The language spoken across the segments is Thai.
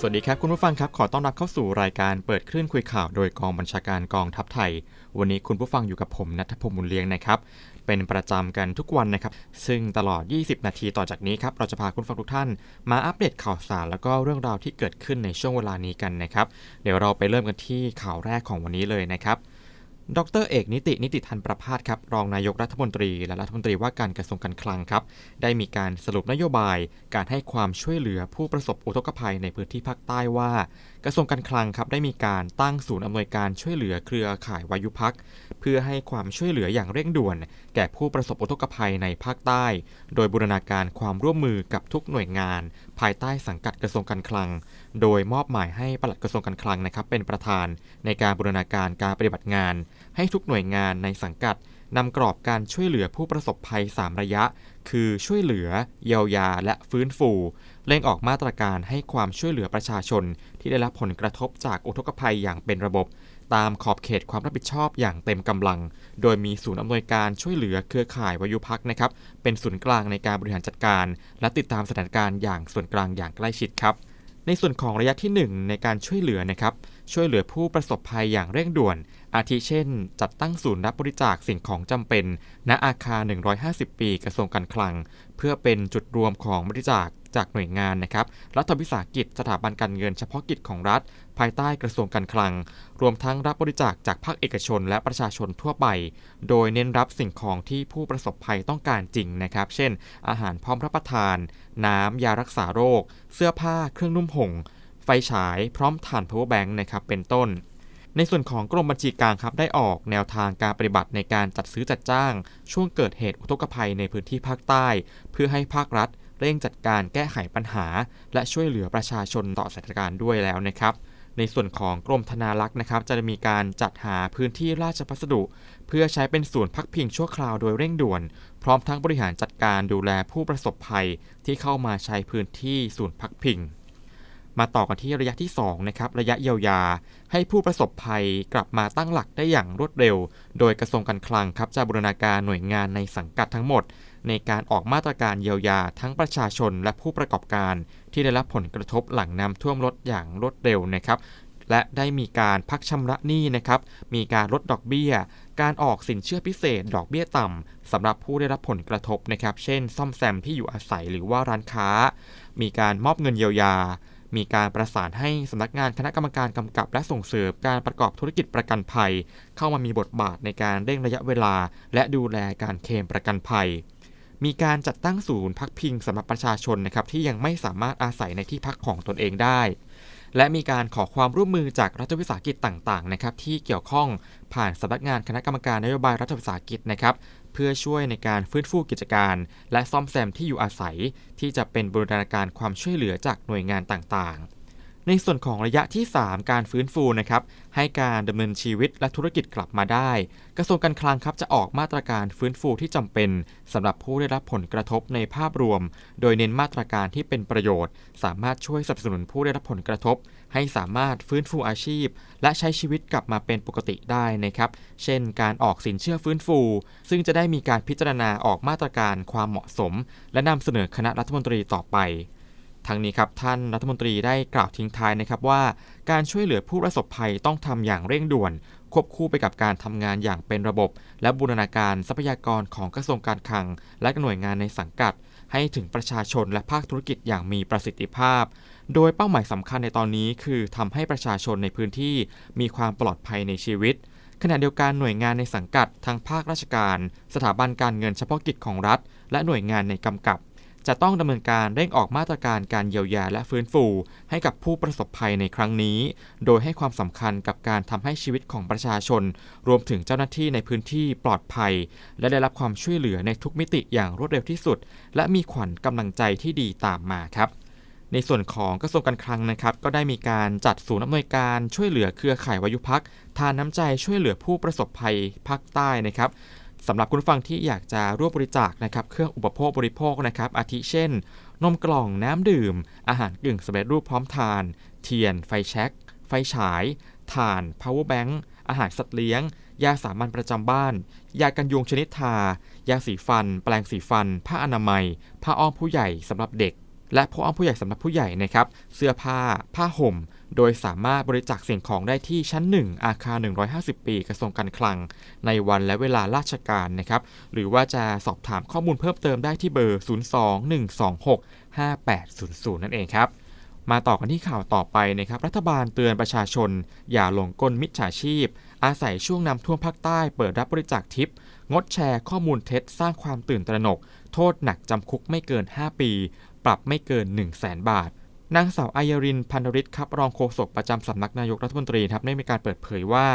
สวัสดีครับคุณผู้ฟังครับ ขอต้อนรับเข้าสู่รายการเปิดคลื่นคุยข่าวโดยกองบัญชาการกองทัพไทย วันนี้คุณผู้ฟังอยู่กับผมนัทพงศ์มุลเลียงนะครับเป็นประจำกันทุกวันนะครับ ซึ่งตลอด 20 นาทีต่อจากนี้ครับ เราจะพาคุณฟังทุกท่าน มาอัปเดตข่าวสาร แล้วก็เรื่องราวที่เกิดขึ้นในช่วงเวลานี้กันนะครับ เดี๋ยวเราไปเริ่มกันที่ข่าวแรกของวันนี้เลยนะครับ ดรเอกนิตินิติทันประพาสครับรองนายกรัฐมนตรีและรัฐมนตรีว่าการกระทรวงการคลังครับ ได้มีการสรุปนโยบายการให้ความช่วยเหลือผู้ประสบอุทกภัยในพื้นที่ภาคใต้ว่า กระทรวงการคลังครับได้มีการตั้งศูนย์อำนวยการช่วยเหลือเครือข่ายวายุพักเพื่อให้ความช่วยเหลืออย่างเร่งด่วน แก่ผู้ประสบอุทกภัยในภาคใต้ โดยบูรณาการความร่วมมือกับทุกหน่วยงาน ภายใต้สังกัดกระทรวงการคลัง โดยมอบหมายให้ปลัดกระทรวงการคลังนะครับเป็นประธานในการบูรณาการการปฏิบัติงาน ให้ทุกหน่วยงานในสังกัด นำกรอบการช่วยเหลือผู้ประสบภัย 3 ระยะ คือช่วยเหลือ เยียวยา และฟื้นฟู เร่งออกมาตรการให้ความช่วยเหลือประชาชน ที่ได้รับผลกระทบจากอุทกภัยอย่างเป็นระบบ ตามขอบเขตความรับผิดชอบอย่างเต็มกำลัง โดยมีศูนย์อำนวยการช่วยเหลือเครือข่ายวายุพักนะครับ เป็นศูนย์กลางในการบริหารจัดการ และติดตามสถานการณ์อย่างส่วนกลางอย่างใกล้ชิดครับ ในส่วนของระยะที่ 1 ในการช่วยเหลือนะครับ ช่วยเหลือผู้ประสบภัยอย่างเร่งด่วน อาทิเช่น จัดตั้งศูนย์รับบริจาคสิ่งของจำเป็น ณอาคาร 150 ปีกระทรวงการคลัง เพื่อเป็นจุดรวมของบริจาคจากหน่วยงานนะครับ รัฐวิสาหกิจ สถาบันการเงินเฉพาะกิจของรัฐ ภายใต้กระทรวงการคลัง รวมทั้งรับบริจาคจากภาคเอกชนและประชาชนทั่วไป โดยเน้นรับสิ่งของที่ผู้ประสบภัยต้องการจริงนะครับ เช่น อาหารพร้อมรับประทาน น้ำยารักษาโรค เสื้อผ้า เครื่องนุ่มห่มไฟฉายพร้อมถ่าน power bank นะครับเป็นต้น ในส่วนของกรมบัญชีกลางครับได้ออกแนวทางการปฏิบัติในการจัดซื้อจัดจ้าง ช่วงเกิดเหตุอุทกภัยในพื้นที่ภาคใต้ เพื่อให้ภาครัฐเร่งจัดการแก้ไขปัญหา และช่วยเหลือประชาชนต่อสถานการณ์ด้วยแล้วนะครับ ในส่วนของกรมธนารักษ์นะครับ จะมีการจัดหาพื้นที่ราชพัสดุ เพื่อใช้เป็นศูนย์พักพิงชั่วคราวโดยเร่งด่วน พร้อมทั้งบริหารจัดการดูแลผู้ประสบภัยที่เข้ามาใช้พื้นที่ศูนย์พักพิง มาต่อกันที่ระยะที่2นะครับระยะเยียวยา ให้ผู้ประสบภัยกลับมาตั้งหลักได้อย่างรวดเร็ว โดยกระทรวงการคลังครับจะบูรณาการหน่วยงานในสังกัดทั้งหมด ในการออกมาตรการเยียวยาทั้งประชาชนและผู้ประกอบการ ที่ได้รับผลกระทบหลังน้ำท่วมลดอย่างรวดเร็วนะครับและได้มีการพักชำระหนี้นะครับ มีการลดดอกเบี้ย การออกสินเชื่อพิเศษ ดอกเบี้ยต่ำสำหรับผู้ได้รับผลกระทบนะครับ เช่น ซ่อมแซมที่อยู่อาศัยหรือว่าร้านค้า มีการมอบเงินเยียวยา มีการประสานให้สำนักงานคณะกรรมการกำกับ และส่งเสริมการประกอบธุรกิจประกันภัย เข้ามามีบทบาทในการเร่งระยะเวลา และดูแลการเคลมประกันภัย มีการจัดตั้งศูนย์พักพิงสำหรับประชาชนนะครับที่ยังไม่สามารถอาศัยในที่พักของตนเองได้ และมีการขอความร่วมมือจากรัฐวิสาหกิจต่างๆนะครับที่เกี่ยวข้องผ่านสำนักงานคณะกรรมการนโยบายรัฐวิสาหกิจนะครับเพื่อช่วยในการฟื้นฟูกิจการ และซ่อมแซมที่อยู่อาศัย ที่จะเป็นบูรณาการความช่วยเหลือจากหน่วยงานต่างๆ ในส่วนของระยะที่ 3 การฟื้นฟูนะครับให้การดำเนินชีวิตและธุรกิจกลับมาได้ กระทรวงการคลังครับจะออกมาตรการฟื้นฟูที่จำเป็นสำหรับผู้ได้รับผลกระทบในภาพรวม โดยเน้นมาตรการที่เป็นประโยชน์ สามารถช่วยสนับสนุนผู้ได้รับผลกระทบ ให้สามารถฟื้นฟูอาชีพ และใช้ชีวิตกลับมาเป็นปกติได้นะครับ เช่น การออกสินเชื่อฟื้นฟู ซึ่งจะได้มีการพิจารณาออกมาตรการความเหมาะสม และนำเสนอคณะรัฐมนตรีต่อไป ทั้งนี้ครับท่านรัฐมนตรีได้กล่าวทิ้งท้ายนะครับว่า การช่วยเหลือผู้ประสบภัยต้องทำอย่างเร่งด่วน ควบคู่ไปกับการทำงานอย่างเป็นระบบ และบูรณาการทรัพยากรของกระทรวงการคลัง และหน่วยงานในสังกัด ให้ถึงประชาชนและภาคธุรกิจอย่างมีประสิทธิภาพ โดยเป้าหมายสำคัญในตอนนี้คือทำให้ประชาชนในพื้นที่มีความปลอดภัยในชีวิตขณะเดียวกันหน่วยงานในสังกัดทั้งภาคราชการ สถาบันการเงินเฉพาะกิจของรัฐ และหน่วยงานในกำกับ จะต้องดำเนินการเร่งออกมาตรการการเยียวยาและฟื้นฟู ให้กับผู้ประสบภัยในครั้งนี้ โดยให้ความสำคัญกับการทำให้ชีวิตของประชาชน รวมถึงเจ้าหน้าที่ในพื้นที่ปลอดภัย และได้รับความช่วยเหลือในทุกมิติอย่างรวดเร็วที่สุด และมีขวัญกำลังใจที่ดีตามมาครับในส่วนของกระทรวงการคลังนะครับ ก็ได้มีการจัดศูนย์อำนวยการช่วยเหลือเครือข่ายวายุพักทานน้ำใจช่วยเหลือผู้ประสบภัยภาคใต้นะครับ สำหรับคุณฟังที่อยากจะร่วมบริจาคนะครับเครื่องอุปโภคบริโภคนะครับอาทิเช่น นมกล่องน้ำดื่ม อาหารกึ่งสำเร็จรูปพร้อมทาน เทียน ไฟแช็กไฟฉาย ถ่าน power bank อาหารสัตว์เลี้ยง ยาสามัญประจำบ้าน ยากันยุงชนิดทา ยาสีฟัน แปรงสีฟัน ผ้าอนามัย ผ้าอ้อมผู้ใหญ่สำหรับเด็ก และพกอ้อมผู้ใหญ่สำหรับผู้ใหญ่นะครับ เสื้อผ้า ผ้าห่ม โดยสามารถบริจาคสิ่งของได้ที่ชั้น 1 อาคาร 150 ปี กระทรวงการคลัง ในวันและเวลาราชการนะครับ หรือว่าจะสอบถามข้อมูลเพิ่มเติมได้ที่เบอร์ 02-126-5800 นั่นเองครับมาต่อกันที่ข่าวต่อไปนะครับ รัฐบาลเตือนประชาชน อย่าหลงกลมิจฉาชีพ อาศัยช่วงน้ำท่วมภาคใต้เปิดรับบริจาคทิป งดแชร์ข้อมูลเท็จสร้างความตื่นตระหนก โทษหนักจำคุกไม่เกิน 5 ปี ปรับไม่เกิน 1 0 0 0 0แบาท นางสาวอายรินพันธริศครับรองโฆษกประจำสำนักนายกรัฐมนตรีครับได้มีการเปิดเผยว่า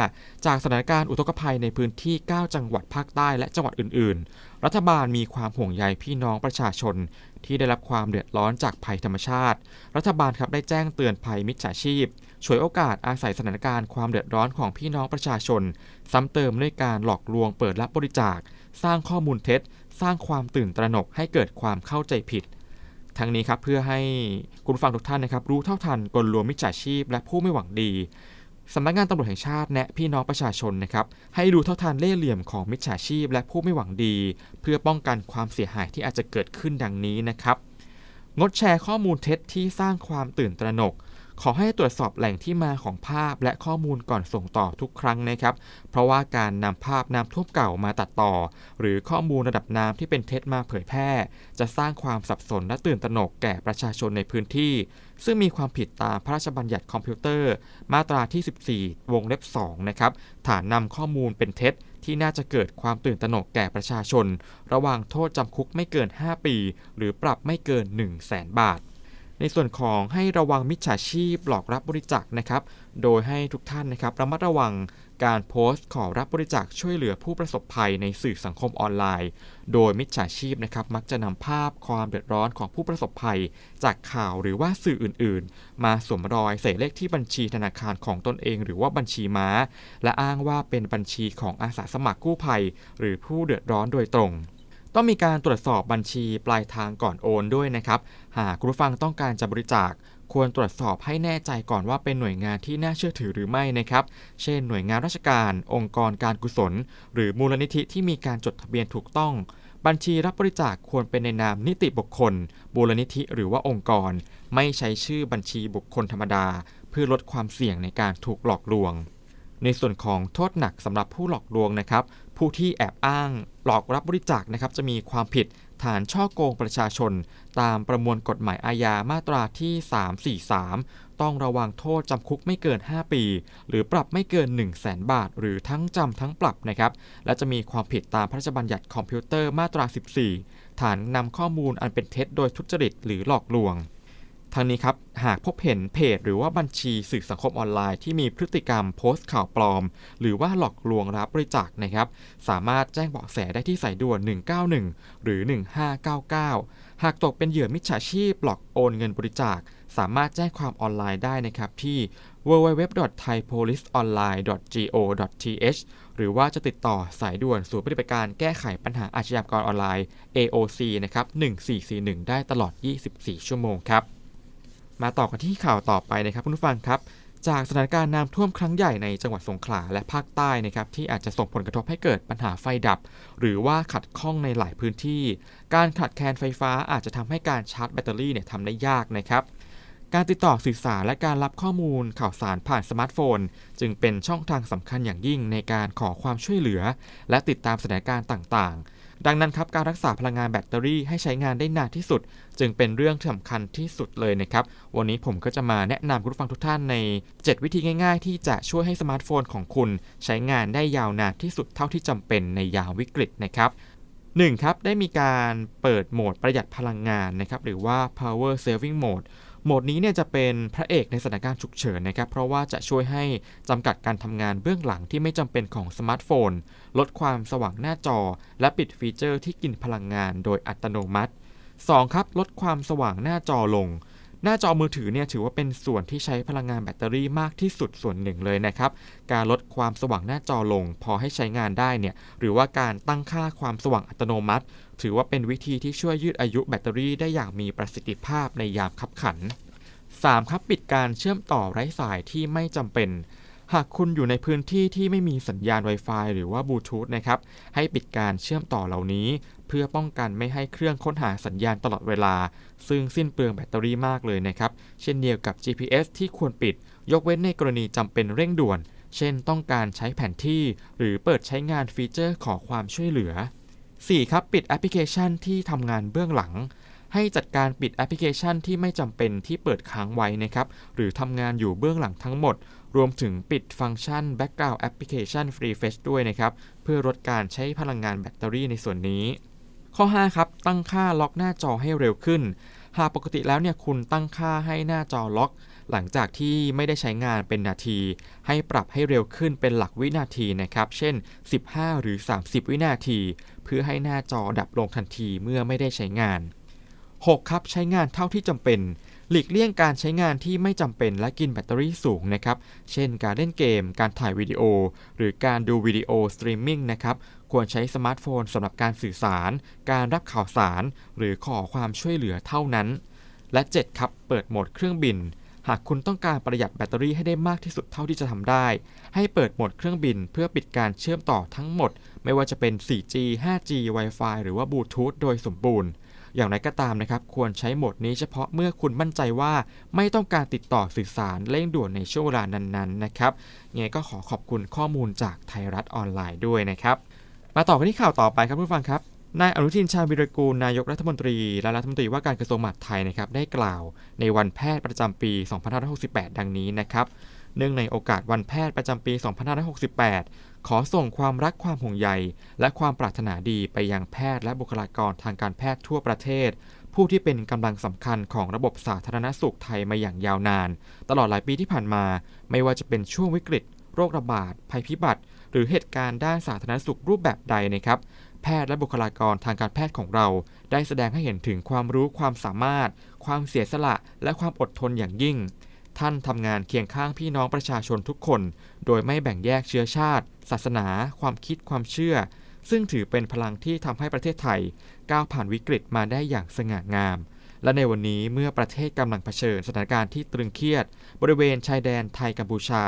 จากสถานการณ์อุทกภัยในพื้นที่ 9 จังหวัดภาคใต้และจังหวัดอื่น ๆ รัฐบาลมีความห่วงใยพี่น้องประชาชน ที่ได้รับความเดือดร้อนจากภัยธรรมชาติ รัฐบาลครับได้แจ้งเตือนภัยมิจฉาชีพฉวยโอกาสอาศัยสถานการณ์ความเดือดร้อนของพี่น้องประชาชน ซ้ำเติมด้วยการหลอกลวงเปิดรับบริจาค สร้างข้อมูลเท็จ สร้างความตื่นตระหนกให้เกิดความเข้าใจผิด ทั้งนี้ครับเพื่อให้คุณฟังทุกท่านนะครับรู้เท่าทันกลลวงมิจฉาชีพ และผู้ไม่หวังดีสำนักงานตำรวจแห่งชาติแนะพี่น้องประชาชนนะครับให้รู้เท่าทันเล่ห์เหลี่ยมของมิจฉาชีพ และผู้ไม่หวังดี เพื่อป้องกันความเสียหายที่อาจจะเกิดขึ้นดังนี้นะครับงดแชร์ข้อมูลเท็จที่สร้างความตื่นตระหนก ขอให้ตรวจสอบแหล่งที่มาของภาพและข้อมูลก่อนส่งต่อทุกครั้งนะครับ เพราะว่าการนำภาพน้ำท่วมเก่ามาตัดต่อ หรือข้อมูลระดับน้ำที่เป็นเท็จมาเผยแพร่ จะสร้างความสับสนและตื่นตระหนกแก่ประชาชนในพื้นที่ ซึ่งมีความผิดตามพระราชบัญญัติคอมพิวเตอร์ มาตราที่ 14 วงเล็บ 2 นะครับฐานนำข้อมูลเป็นเท็จที่น่าจะเกิดความตื่นตระหนกแก่ประชาชน ระหว่างโทษจำคุกไม่เกิน 5 ปี หรือปรับไม่เกิน 1 0 0 0 0แสนบาท ในส่วนของให้ระวังมิจฉาชีพหลอกรับบริจาคนะครับ โดยให้ทุกท่านนะครับระมัดระวังการโพสต์ขอรับบริจาคช่วยเหลือผู้ประสบภัยในสื่อสังคมออนไลน์ โดยมิจฉาชีพนะครับมักจะนำภาพความเดือดร้อนของผู้ประสบภัย จากข่าวหรือว่าสื่ออื่นๆ มาสวมรอยใส่เลขที่บัญชีธนาคารของตนเอง หรือว่าบัญชีม้า และอ้างว่าเป็นบัญชีของอาสาสมัครกู้ภัย หรือผู้เดือดร้อนโดยตรง ต้องมีการตรวจสอบบัญชีปลายทางก่อนโอนด้วยนะครับ หากคุณผู้ฟังต้องการจะบริจาค ควรตรวจสอบให้แน่ใจก่อนว่าเป็นหน่วยงานที่น่าเชื่อถือหรือไม่นะครับ เช่น หน่วยงานราชการ องค์กรการกุศล หรือมูลนิธิที่มีการจดทะเบียนถูกต้อง บัญชีรับบริจาคควรเป็นในนามนิติบุคคลมูลนิธิหรือว่าองค์กร ไม่ใช้ชื่อบัญชีบุคคลธรรมดา เพื่อลดความเสี่ยงในการถูกหลอกลวงในส่วนของโทษหนักสำหรับผู้หลอกลวงนะครับ ผู้ที่แอบอ้างหลอกรับบริจาคนะครับจะมีความผิดฐานช่อโกงประชาชน ตามประมวลกฎหมายอาญามาตราที่ 343 ต้องระวังโทษจำคุกไม่เกิน 5 ปี หรือปรับไม่เกิน 1 0 0 0 0แบาท หรือทั้งจำทั้งปรับนะครับ และจะมีความผิดตามพระราชบัญญัติคอมพิวเตอร์มาตรา 14 ฐานนำข้อมูลอันเป็นเท็จโดยทุจริตหรือหลอกลวง ทางนี้ครับ หากพบเห็นเพจ หรือว่าบัญชีสื่อสังคมออนไลน์ที่มีพฤติกรรมโพสต์ข่าวปลอม หรือว่าหลอกลวงรับบริจาคนะครับ สามารถแจ้งเบาะแสได้ที่สายด่วน 191 หรือ 1599 หากตกเป็นเหยื่อมิจฉาชีพหลอกโอนเงินบริจาค สามารถแจ้งความออนไลน์ได้นะครับที่ www.thaipoliceonline.go.th หรือว่าจะติดต่อสายด่วนศูนย์ปฏิบัติการแก้ไขปัญหาอาชญากรออนไลน์ AOC นะครับ 1441 ได้ตลอด 24 ชั่วโมงครับ มาต่อกันที่ข่าวต่อไปนะครับคุณผู้ฟังครับ จากสถานการณ์น้ำท่วมครั้งใหญ่ในจังหวัดสงขลาและภาคใต้นะครับที่อาจจะส่งผลกระทบให้เกิดปัญหาไฟดับ หรือว่าขัดข้องในหลายพื้นที่ การขาดแคลนไฟฟ้าอาจจะทำให้การชาร์จแบตเตอรี่เนี่ยทำได้ยากนะครับการติดต่อสื่อสารและการรับข้อมูลข่าวสารผ่านสมาร์ทโฟน จึงเป็นช่องทางสำคัญอย่างยิ่งในการขอความช่วยเหลือ และติดตามสถานการณ์ต่างๆ ดังนั้นครับการรักษาพลังงานแบตเตอรี่ให้ใช้งานได้นานที่สุด จึงเป็นเรื่องที่สำคัญที่สุดเลยนะครับ วันนี้ผมก็จะมาแนะนำคุณผู้ฟังทุกท่านใน 7 วิธีง่าย ๆ ที่จะช่วยให้สมาร์ทโฟนของคุณ ใช้งานได้ยาวนานที่สุดเท่าที่จำเป็นในยามวิกฤตนะครับ 1. ครับได้มีการเปิดโหมดประหยัดพลังงานนะครับหรือว่า power saving mode โหมดนี้เนี่ยจะเป็นพระเอกในสถานการณ์ฉุกเฉินนะครับ เพราะว่าจะช่วยให้จำกัดการทำงานเบื้องหลังที่ไม่จำเป็นของสมาร์ทโฟน ลดความสว่างหน้าจอ และปิดฟีเจอร์ที่กินพลังงานโดยอัตโนมัติ 2. ครับลดความสว่างหน้าจอลง หน้าจอมือถือเนี่ยถือว่าเป็นส่วนที่ใช้พลังงานแบตเตอรี่มากที่สุดส่วนหนึ่งเลยนะครับ การลดความสว่างหน้าจอลง พอให้ใช้งานได้เนี่ยหรือว่าการตั้งค่าความสว่างอัตโนมัติ ถือว่าเป็นวิธีที่ช่วยยืดอายุแบตเตอรี่ได้อย่างมีประสิทธิภาพในยามขับขัน 3. ครับปิดการเชื่อมต่อไร้สายที่ไม่จำเป็น หากคุณอยู่ในพื้นที่ที่ไม่มีสัญญาณ Wi-Fi หรือว่าบลูทูธนะครับ ให้ปิดการเชื่อมต่อเหล่านี้ เพื่อป้องกันไม่ให้เครื่องค้นหาสัญญาณตลอดเวลา ซึ่งสิ้นเปลืองแบตเตอรี่มากเลยนะครับ เช่นเดียวกับ GPS ที่ควรปิด ยกเว้นในกรณีจำเป็นเร่งด่วน เช่นต้องการใช้แผนที่ หรือเปิดใช้งานฟีเจอร์ขอความช่วยเหลือ 4. ครับปิดแอปพลิเคชันที่ทำงานเบื้องหลังให้จัดการปิดแอปพลิเคชันที่ไม่จำเป็นที่เปิดค้างไว้นะครับ หรือทำงานอยู่เบื้องหลังทั้งหมด รวมถึงปิดฟังก์ชัน Background Application Free Fetch ด้วยนะครับ เพื่อลดการใช้พลังงานแบตเตอรี่ในส่วนนี้ ข้อ 5 ครับ ตั้งค่าล็อกหน้าจอให้เร็วขึ้น หากปกติแล้วเนี่ยคุณตั้งค่าให้หน้าจอล็อก หลังจากที่ไม่ได้ใช้งานเป็นนาที ให้ปรับให้เร็วขึ้นเป็นหลักวินาทีนะครับ เช่น 15 หรือ 30 วินาที เพื่อให้หน้าจอดับลงทันทีเมื่อไม่ได้ใช้งาน 6. ครับใช้งานเท่าที่จำเป็น หลีกเลี่ยงการใช้งานที่ไม่จำเป็นและกินแบตเตอรี่สูงนะครับ เช่นการเล่นเกม การถ่ายวิดีโอ หรือการดูวิดีโอสตรีมมิ่งนะครับ ควรใช้สมาร์ทโฟนสำหรับการสื่อสาร การรับข่าวสาร หรือขอความช่วยเหลือเท่านั้น และ 7 ครับ เปิดโหมดเครื่องบิน หากคุณต้องการประหยัดแบตเตอรี่ให้ได้มากที่สุดเท่าที่จะทำได้ ให้เปิดโหมดเครื่องบิน เพื่อปิดการเชื่อมต่อทั้งหมด ไม่ว่าจะเป็น 4G 5G Wi-Fi หรือว่าบลูทูธโดยสมบูรณ์ อย่างไรก็ตามนะครับ ควรใช้โหมดนี้เฉพาะเมื่อคุณมั่นใจว่าไม่ต้องการติดต่อสื่อสารเร่งด่วนในช่วงเวลานั้นๆนะครับยังไงก็ขอขอบคุณข้อมูลจากไทยรัฐออนไลน์ด้วยนะครับ มาต่อกันที่ข่าวต่อไปครับผู้ฟังครับนายอนุทินชาญวิรกูลนายกรัฐมนตรีและรัฐมนตรีว่าการกระทรวงมหาดไทยนะครับได้กล่าวในวันแพทย์ประจำปี 2568 ดังนี้นะครับเนื่องในโอกาสวันแพทย์ประจำปี 2568 ขอส่งความรักความห่วงใย และความปรารถนาดีไปยังแพทย์และบุคลากรทางการแพทย์ทั่วประเทศ ผู้ที่เป็นกำลังสำคัญของระบบสาธารณสุขไทยมาอย่างยาวนาน ตลอดหลายปีที่ผ่านมา ไม่ว่าจะเป็นช่วงวิกฤต โรคระบาด ภัยพิบัติ หรือเหตุการณ์ด้านสาธารณสุขรูปแบบใดนะครับแพทย์และบุคลากรทางการแพทย์ของเรา ได้แสดงให้เห็นถึงความรู้ความสามารถ ความเสียสละ และความอดทนอย่างยิ่ง ท่านทำงานเคียงข้างพี่น้องประชาชนทุกคน โดยไม่แบ่งแยกเชื้อชาติ ศาสนา ความคิดความเชื่อ ซึ่งถือเป็นพลังที่ทำให้ประเทศไทย ก้าวผ่านวิกฤตมาได้อย่างสง่างาม และในวันนี้เมื่อประเทศกำลังเผชิญสถานการณ์ที่ตรึงเครียด บริเวณชายแดนไทยกัมพูชา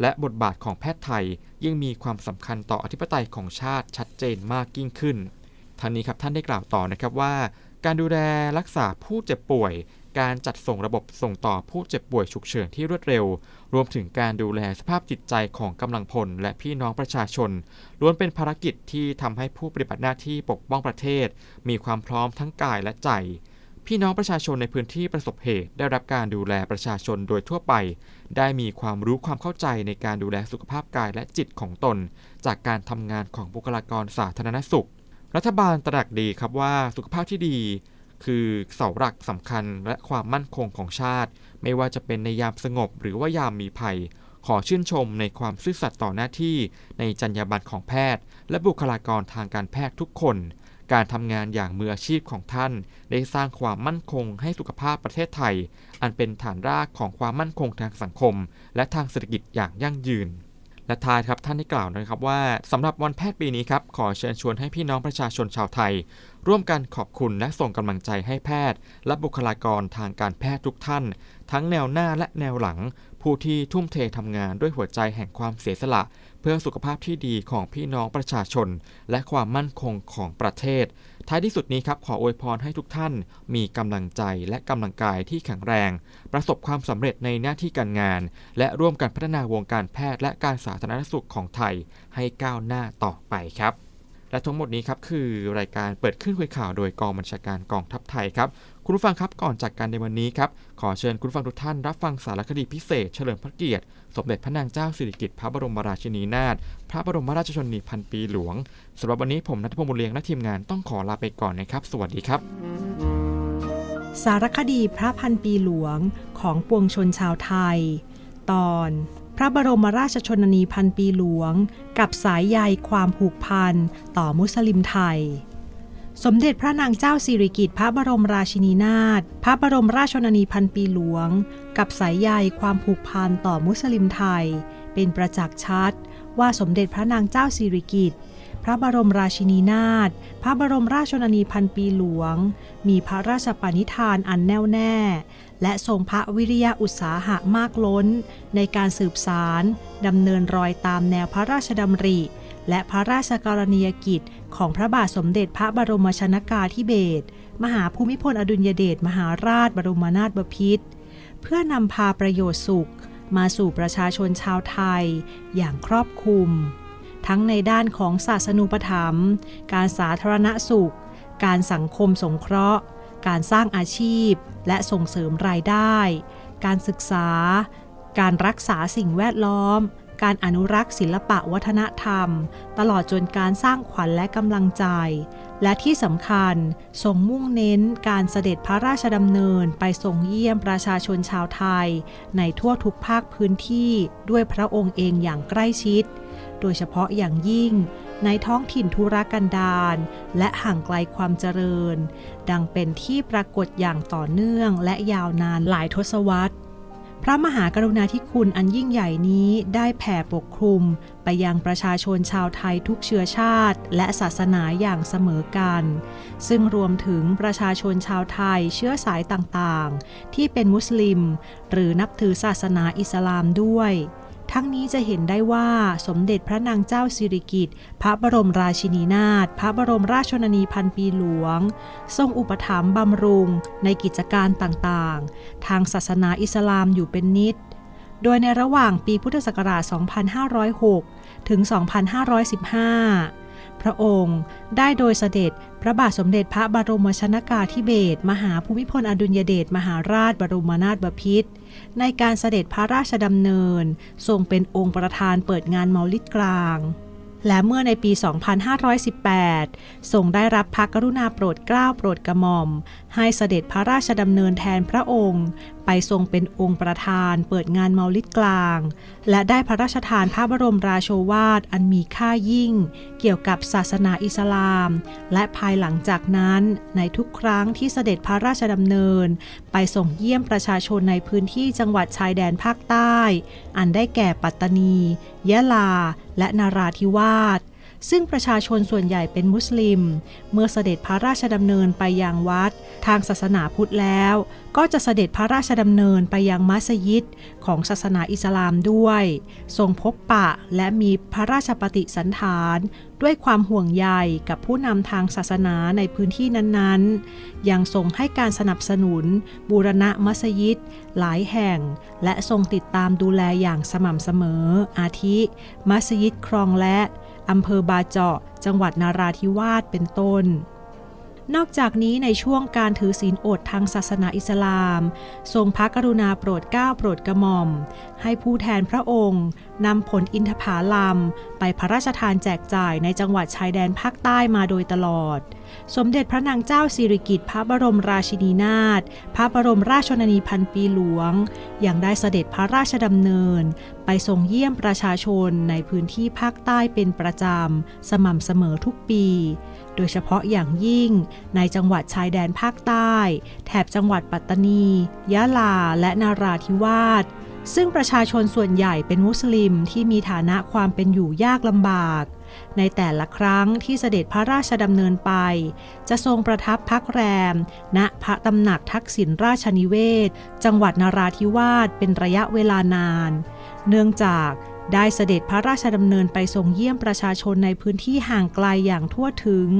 และบทบาทของแพทย์ไทย ยิ่งมีความสำคัญต่ออธิปไตยของชาติชัดเจนมากยิ่งขึ้นทางนี้ครับท่านได้กล่าวต่อนะครับว่า การดูแลรักษาผู้เจ็บป่วย การจัดส่งระบบส่งต่อผู้เจ็บป่วยฉุกเฉินที่รวดเร็ว รวมถึงการดูแลสภาพจิตใจของกำลังพล และพี่น้องประชาชน ล้วนเป็นภารกิจที่ทำให้ผู้ปฏิบัติหน้าที่ปกป้องประเทศ มีความพร้อมทั้งกายและใจ พี่น้องประชาชนในพื้นที่ประสบเหตุ ได้รับการดูแลประชาชนโดยทั่วไป ได้มีความรู้ความเข้าใจในการดูแลสุขภาพกายและจิตของตน จากการทำงานของบุคลากรสาธารณสุข รัฐบาลตระหนักดีครับว่าสุขภาพที่ดี คือเสาหลักสำคัญและความมั่นคงของชาติ ไม่ว่าจะเป็นในยามสงบหรือว่ายามมีภัย ขอชื่นชมในความซื่อสัตย์ต่อหน้าที่ในจรรยาบรรณของแพทย์ และบุคลากรทางการแพทย์ทุกคน การทำงานอย่างมืออาชีพของท่าน ได้สร้างความมั่นคงให้สุขภาพประเทศไทย อันเป็นฐานรากของความมั่นคงทางสังคม และทางเศรษฐกิจอย่างยั่งยืน และทายครับท่านได้กล่าวนะครับว่าสำหรับวันแพทย์ปีนี้ครับขอเชิญชวนให้พี่น้องประชาชนชาวไทย ร่วมกันขอบคุณและส่งกำลังใจให้แพทย์ และบุคลากรทางการแพทย์ทุกท่าน ทั้งแนวหน้าและแนวหลัง ผู้ที่ทุ่มเททำงานด้วยหัวใจแห่งความเสียสละ เพื่อสุขภาพที่ดีของพี่น้องประชาชน และความมั่นคงของประเทศ ท้ายที่สุดนี้ครับขออวยพรให้ทุกท่าน มีกำลังใจและกำลังกายที่แข็งแรง ประสบความสำเร็จในหน้าที่การงาน และร่วมกันพัฒนาวงการแพทย์และการสาธารณสุขของไทยให้ก้าวหน้าต่อไปครับ และทั้งหมดนี้ครับคือรายการเปิดขึ้นคุยข่าวโดยกองบัญชาการกองทัพไทยครับ คุณผู้ฟังครับก่อนจากการในวันนี้ครับ ขอเชิญคุณผู้ฟังทุกท่านรับฟังสารคดีพิเศษ เฉลิมพระเกียรติ สมเด็จพระนางเจ้าสิริกิติ์พระบรมราชินีนาถพระบรมราชชนนีพันปีหลวงสำหรับวันนี้ผมนัทพงศ์บุญเลียงและทีมงานต้องขอลาไปก่อนนะครับ สวัสดีครับ สารคดีพระพันปีหลวงของปวงชนชาวไทย ตอน พระบรมราชชนนีพันปีหลวง กับสายใยความผูกพันต่อมุสลิมไทย สมเด็จพระนางเจ้าสิริกิติ์พระบรมราชินีนาถพระบรมราชชนนีพันปีหลวง กับสายใยความผูกพันต่อมุสลิมไทย เป็นประจักษ์ชัด ว่าสมเด็จพระนางเจ้าสิริกิติ์พระบรมราชินีนาถ พระบรมราชชนนีพันปีหลวง มีพระราชปณิธานอันแน่วแน่ และทรงพระวิริยะอุตสาหะมากล้น ในการสืบสารดำเนินรอยตามแนวพระราชดำริ และพระราชกรณียกิจ ของพระบาทสมเด็จพระบรมชนากาธิเบศรมหาภูมิพลอดุลยเดชมหาราชบรมนาถบพิตรเพื่อนำพาประโยชน์สุข มาสู่ประชาชนชาวไทย อย่างครอบคลุม ทั้งในด้านของศาสนูปถัมภ์การสาธารณสุข การสังคมสงเคราะห์ การสร้างอาชีพ และส่งเสริมรายได้ การศึกษา การรักษาสิ่งแวดล้อม การอนุรักษ์ศิลปะวัฒนธรรม ตลอดจนการสร้างขวัญและกำลังใจ และที่สำคัญทรงมุ่งเน้นการเสด็จพระราชดำเนินไปทรงเยี่ยมประชาชนชาวไทย ในทั่วทุกภาคพื้นที่ด้วยพระองค์เองอย่างใกล้ชิด โดยเฉพาะอย่างยิ่งในท้องถิ่นธุรกันดารและห่างไกลความเจริญ ดังเป็นที่ปรากฏอย่างต่อเนื่องและยาวนานหลายทศวรรษพระมหากรุณาธิคุณอันยิ่งใหญ่นี้ได้แผ่ปกคลุม ไปยังประชาชนชาวไทยทุกเชื้อชาติ และศาสนาอย่างเสมอกัน ซึ่งรวมถึงประชาชนชาวไทยเชื้อสายต่างๆ ที่เป็นมุสลิม หรือนับถือศาสนาอิสลามด้วย ทั้งนี้จะเห็นได้ว่าสมเด็จพระนางเจ้าสิริกิติ์พระบรมราชินีนาถพระบรมราชชนนีพันปีหลวง ทรงอุปถัมภ์บำรุงในกิจการต่างๆ ทางศาสนาอิสลามอยู่เป็นนิด โดยในระหว่างปีพุทธศักราช 2506 ถึง 2515 พระองค์ ได้โดยเสด็จพระบาทสมเด็จพระบรมชนากาธิเบศรมหาภูมิพลอดุลยเดชมหาราชบรมนาถบพิตรในการเสด็จพระราชดำเนิน ทรงเป็นองค์ประธานเปิดงานเมาลิดกลางและเมื่อในปี 2518 ทรงได้รับพระกรุณาโปรดเกล้าโปรดกระหม่อม ให้เสด็จพระราชดำเนินแทนพระองค์ ไปทรงเป็นองค์ประธาน เปิดงานเมาลิดกลาง และได้พระราชทานพระบรมราโชวาทอันมีค่ายิ่ง เกี่ยวกับศาสนาอิสลาม และภายหลังจากนั้นในทุกครั้งที่เสด็จพระราชดำเนิน ไปส่งเยี่ยมประชาชนในพื้นที่จังหวัดชายแดนภาคใต้ อันได้แก่ปัตตานี ยะลา และนาราธิวาส ซึ่งประชาชนส่วนใหญ่เป็นมุสลิม เมื่อเสด็จพระราชดำเนินไปยังวัด ทางศาสนาพุทธแล้ว ก็จะเสด็จพระราชดำเนินไปยังมัสยิดของศาสนาอิสลามด้วย ทรงพบปะและมีพระราชปฏิสันฐาน ด้วยความห่วงใยกับผู้นำทางศาสนาในพื้นที่นั้นๆ ยังทรงให้การสนับสนุน บูรณะมัสยิด หลายแห่ง และทรงติดตามดูแลอย่างสม่ำเสมอ อาทิ มัสยิดครองและ อำเภอบาเจาะ จังหวัดนาราธิวาสเป็นต้น นอกจากนี้ในช่วงการถือศีลอดทางศาสนาอิสลาม ทรงพระกรุณาโปรดเกล้าโปรดกระหม่อม ให้ผู้แทนพระองค์นำผลอินทผลัมไปพระราชทานแจกจ่ายในจังหวัดชายแดนภาคใต้มาโดยตลอด สมเด็จพระนางเจ้าสิริกิติ์พระบรมราชินีนาถ พระบรมราชชนนีพันปีหลวง ยังได้เสด็จพระราชดำเนิน ไปทรงเยี่ยมประชาชนในพื้นที่ภาคใต้เป็นประจำ สม่ำเสมอทุกปี โดยเฉพาะอย่างยิ่งในจังหวัดชายแดนภาคใต้ แถบจังหวัดปัตตานี ยะลา และนาราธิวาส ซึ่งประชาชนส่วนใหญ่เป็นมุสลิมที่มีฐานะความเป็นอยู่ยากลำบาก ในแต่ละครั้งที่เสด็จพระราชดำเนินไป จะทรงประทับพักแรม ณ พระตำหนักทักษิณราชนิเวศ จังหวัดนาราธิวาสเป็นระยะเวลานาน เนื่องจากได้เสด็จพระราชดำเนินไปทรงเยี่ยมประชาชนในพื้นที่ห่างไกลอย่างทั่วถึง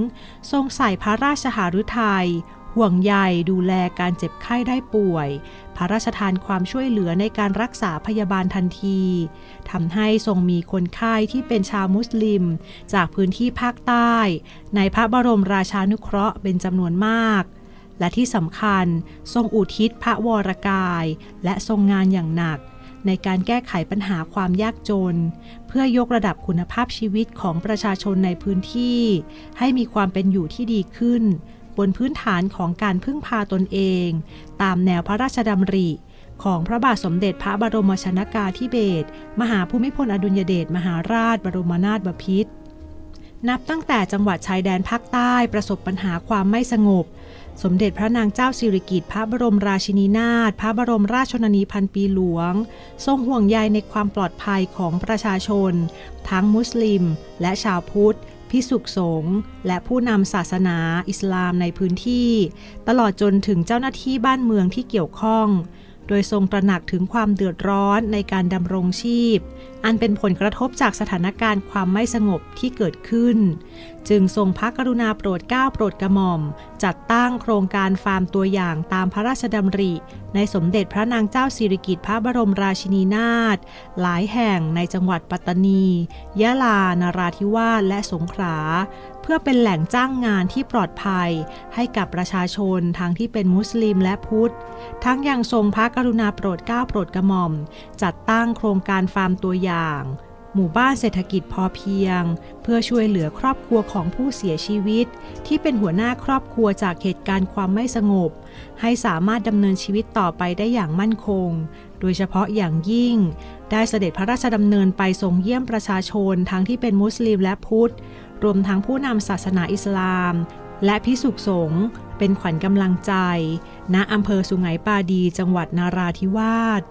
ทรงใส่พระราชหฤทัยห่วงใยดูแลการเจ็บไข้ได้ป่วย พระราชทานความช่วยเหลือในการรักษาพยาบาลทันทีทำให้ทรงมีคนไข้ที่เป็นชาวมุสลิม จากพื้นที่ภาคใต้ ในพระบรมราชานุเคราะห์เป็นจำนวนมาก และที่สำคัญทรงอุทิศพระวรกาย และทรงงานอย่างหนัก ในการแก้ไขปัญหาความยากจน เพื่อยกระดับคุณภาพชีวิตของประชาชนในพื้นที่ ให้มีความเป็นอยู่ที่ดีขึ้น บนพื้นฐานของการพึ่งพาตนเอง ตามแนวพระราชดำริของพระบาทสมเด็จพระบรมชนากาธิเบศรมหาภูมิพลอดุลยเดชมหาราชบรมนาถบพิตรนับตั้งแต่จังหวัดชายแดนภาคใต้ประสบปัญหาความไม่สงบ สมเด็จพระนางเจ้าสิริกิติ์พระบรมราชินีนาถพระบรมราชชนนีพันปีหลวง ทรงห่วงใยในความปลอดภัยของประชาชน ทั้งมุสลิม และชาวพุทธพิสุขสงฆ์และผู้นำศาสนาอิสลามในพื้นที่ ตลอดจนถึงเจ้าหน้าที่บ้านเมืองที่เกี่ยวข้อง โดยทรงตระหนักถึงความเดือดร้อนในการดำรงชีพ อันเป็นผลกระทบจากสถานการณ์ความไม่สงบที่เกิดขึ้น จึงทรงพระกรุณาโปรดเกล้าโปรดกระหม่อม จัดตั้งโครงการฟาร์มตัวอย่างตามพระราชดำริ ในสมเด็จพระนางเจ้าสิริกิติ์พระบรมราชินีนาถหลายแห่งในจังหวัดปัตตานี ยะลา นาราธิวาสและสงขลา พื่อเป็นแหล่งจ้างงานที่ปลอดภัย ให้กับประชาชนทั้งที่เป็นมุสลิมและพุทธ ทั้งยังทรงพระกรุณาโปรดเกล้าโปรดกระหม่อม จัดตั้งโครงการฟาร์มตัวอย่าง หมู่บ้านเศรษฐกิจพอเพียง เพื่อช่วยเหลือครอบครัวของผู้เสียชีวิต ที่เป็นหัวหน้าครอบครัวจากเหตุการณ์ความไม่สงบ ให้สามารถดำเนินชีวิตต่อไปได้อย่างมั่นคง โดยเฉพาะอย่างยิ่ง ได้เสด็จพระราชดำเนินไปทรงเยี่ยมประชาชนทั้งที่เป็นมุสลิมและพุทธ รวมทั้งผู้นำศาสนาอิสลาม และพิสุขสงฆ์เป็นขวัญกำลังใจ ณอำเภอสุไหงปาดีจังหวัดนาราธิวาส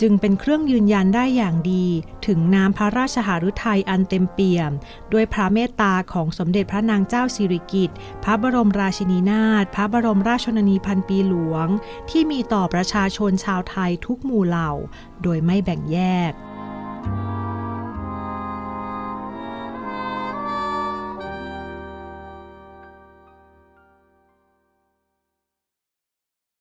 จึงเป็นเครื่องยืนยันได้อย่างดี ถึงน้ำพระราชหฤทัยอันเต็มเปี่ยม ด้วยพระเมตตาของสมเด็จพระนางเจ้าสิริกิติ์พระบรมราชินีนาถพระบรมราชชนนีพันปีหลวง ที่มีต่อประชาชนชาวไทยทุกหมู่เหล่า โดยไม่แบ่งแยก